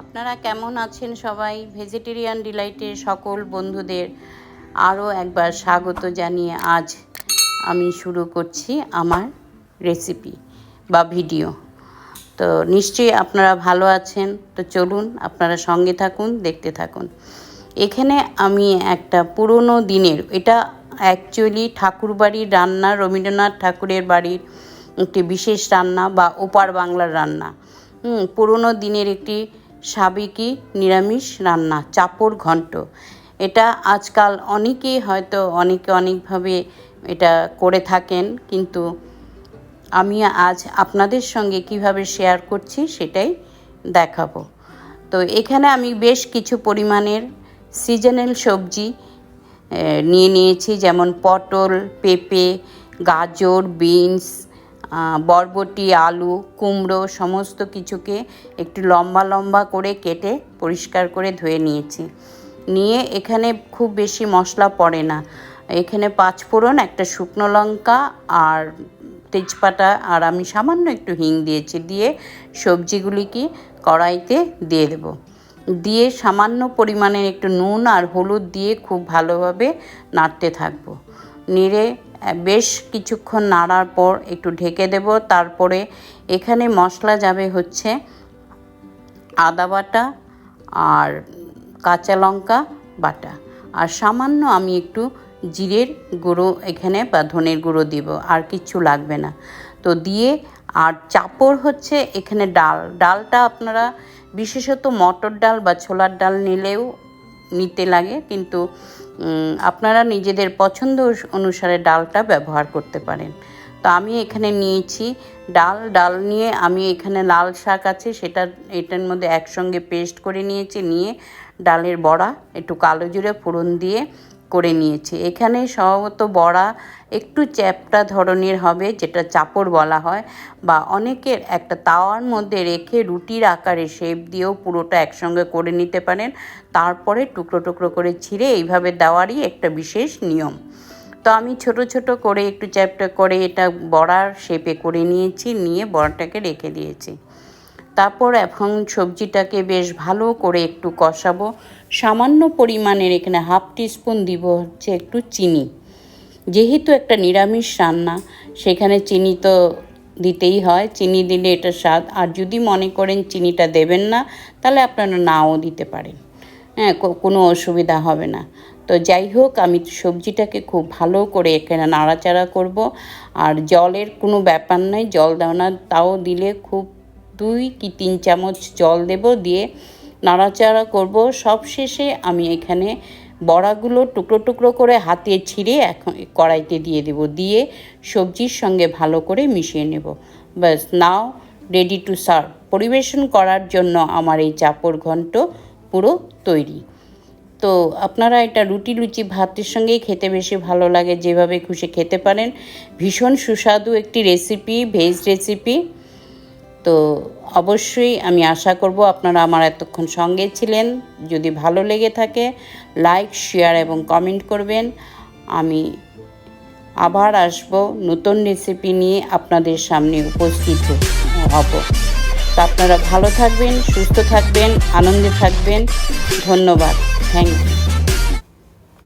আপনারা কেমন আছেন সবাই? ভেজিটেরিয়ান ডিলাইটের সকল বন্ধুদের আরও একবার স্বাগত জানিয়ে আজ আমি শুরু করছি আমার রেসিপি বা ভিডিও তো নিশ্চয়ই আপনারা ভালো আছেন? তো চলুন আপনারা সঙ্গে থাকুন, দেখতে থাকুন। এখানে আমি একটা পুরনো দিনের, এটা অ্যাকচুয়ালি ঠাকুরবাড়ির রান্না, রবীন্দ্রনাথ ঠাকুরের বাড়ির একটি বিশেষ রান্না বা ওপার বাংলার রান্না। পুরনো দিনের একটি সাবেকি নিরামিষ রান্না চাপড় ঘন্ট। এটা আজকাল অনেকেই হয়তো অনেকে অনেকভাবে এটা করে থাকেন, কিন্তু আমি আজ আপনাদের সঙ্গে কীভাবে শেয়ার করছি সেটাই দেখাবো। তো এখানে আমি বেশ কিছু পরিমাণের সিজনাল সবজি নিয়ে নিয়েছি, যেমন পটল, পেঁপে, গাজর, বিনস বরবটি, আলু, কুমড়ো সমস্ত কিছুকে একটু লম্বা লম্বা করে কেটে পরিষ্কার করে ধুয়ে নিয়েছি। নিয়ে এখানে খুব বেশি মশলা পড়ে না। এখানে পাঁচ ফোড়ন, একটা শুকনো লঙ্কা আর তেজপাতা আর আমি সামান্য একটু হিং দিয়েছি দিয়ে সবজিগুলিকে কড়াইতে দিয়ে দেবো। দিয়ে সামান্য পরিমাণের একটু নুন আর হলুদ দিয়ে খুব ভালোভাবে নাড়তে থাকব। নেড়ে বেশ কিছুক্ষণ নাড়ার পর একটু ঢেকে দেব। তারপরে এখানে মশলা যাবে হচ্ছে আদা বাটা আর কাঁচা লঙ্কা বাটা। আর সামান্য আমি একটু জিরের গুঁড়ো এখানে বা ধনের গুঁড়ো দিব, আর কিচ্ছু লাগবে না। তো দিয়ে, আর চাপড় হচ্ছে এখানে ডাল। ডালটা আপনারা বিশেষত মটর ডাল বা ছোলার ডাল নিলেও নিতে লাগে, কিন্তু আপনারা নিজেদের পছন্দ অনুসারে ডালটা ব্যবহার করতে পারেন। তো আমি এখানে নিয়েছি ডাল। ডাল নিয়ে আমি এখানে লাল শাক আছে, সেটা, এটার মধ্যে একসঙ্গে পেস্ট করে নিয়েছি, নিয়ে ডালের বড়া, একটু কালো জুড়ে ফোড়ন দিয়ে করে নিয়েছি। এখানে সম্ভবত বড়া একটু চ্যাপটা ধরনের হবে, যেটা চাপড় বলা হয়, বা অনেকের একটা তাওয়ার মধ্যে রেখে রুটির আকারে শেপ দিয়েও পুরোটা একসঙ্গে করে নিতে পারেন। তারপরে টুকরো টুকরো করে ছিঁড়ে এইভাবে দেওয়ারই একটা বিশেষ নিয়ম। তো আমি ছোট ছোট করে একটু চ্যাপটা করে এটা বড়ার শেপে করে নিয়েছি, নিয়ে বড়াটাকে রেখে দিয়েছি। তারপর এখন সবজিটাকে বেশ ভালো করে একটু কষাবো। সামান্য পরিমাণের এখানে হাফ টিস্পুন দিব হচ্ছে একটু চিনি। যেহেতু একটা নিরামিষ রান্না, সেখানে চিনি তো দিতেই হয়। চিনি দিলে এটা স্বাদ। আর যদি মনে করেন চিনিটা দেবেন না, তাহলে আপনারা নাও দিতে পারেন। হ্যাঁ কোনো অসুবিধা হবে না। তো যাই হোক, আমি সবজিটাকে খুব ভালো করে এখানে নাড়াচাড়া করব। আর জলের কোনো ব্যাপার নয় জল দাও না। তাও দিলে খুব দুই কি তিন চামচ জল দেব দিয়ে নাড়াচাড়া করব। সব শেষে আমি এখানে বড়াগুলো টুকরো টুকরো করে হাতে ছিঁড়ে এখন কড়াইতে দিয়ে দেব। দিয়ে সবজির সঙ্গে ভালো করে মিশিয়ে নেব। ব্যাস, নাও রেডি টু সার্ভ পরিবেশন করার জন্য আমার এই চাপড় ঘন্ট পুরো তৈরি। তো আপনারা এটা রুটি লুচি ভাতের সঙ্গেই খেতে বেশি ভালো লাগে, যেভাবে খুশি খেতে পারেন। ভীষণ সুস্বাদু একটি রেসিপি ভেজ রেসিপি তো অবশ্যই আমি আশা করব আপনারা আমার এতক্ষণ সঙ্গে ছিলেন। যদি ভালো লেগে থাকে লাইক শেয়ার এবং কমেন্ট করবেন। আমি আবার আসব নতুন রেসিপি নিয়ে আপনাদের সামনে উপস্থিত হব। তো আপনারা ভালো থাকবেন, সুস্থ থাকবেন, আনন্দে থাকবেন। ধন্যবাদ। Thank you